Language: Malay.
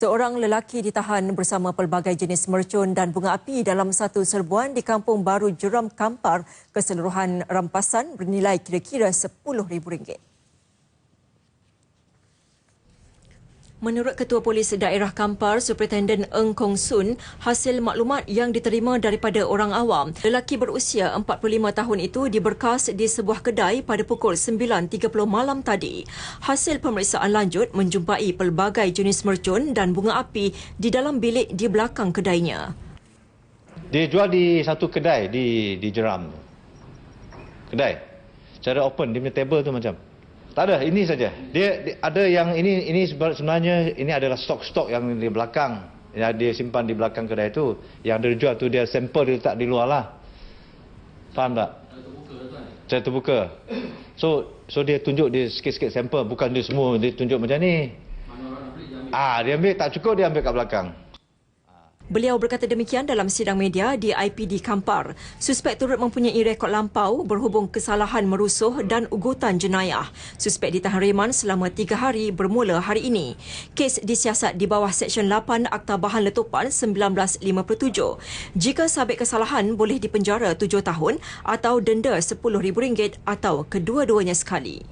Seorang lelaki ditahan bersama pelbagai jenis mercun dan bunga api dalam satu serbuan di Kampung Baru Jeram Kampar. Keseluruhan rampasan bernilai kira-kira RM10,000. Menurut Ketua Polis Daerah Kampar, Superintendent Eng Kong Sun, hasil maklumat yang diterima daripada orang awam, lelaki berusia 45 tahun itu diberkas di sebuah kedai pada pukul 9.30 malam tadi. Hasil pemeriksaan lanjut menjumpai pelbagai jenis mercun dan bunga api di dalam bilik di belakang kedainya. Dia jual di satu kedai di di Jeram. Kedai. Cara open dia punya table tu macam tak ada, ini saja. Dia, dia ada yang ini ini sebenarnya ini adalah stok-stok yang di belakang yang dia simpan di belakang kedai itu. Yang dia jual tu dia sampel dia letak di luar lah. Faham tak? Saya terbuka. So so dia tunjuk dia sikit-sikit sampel bukan dia semua dia tunjuk macam ni. Ah dia ambil tak cukup dia ambil kat belakang. Beliau berkata demikian dalam sidang media di IPD Kampar. Suspek turut mempunyai rekod lampau berhubung kesalahan merusuh dan ugutan jenayah. Suspek ditahan reman selama tiga hari bermula hari ini. Kes disiasat di bawah Seksyen 8 Akta Bahan Letupan 1957. Jika sabit kesalahan boleh dipenjara tujuh tahun atau denda RM10,000 atau kedua-duanya sekali.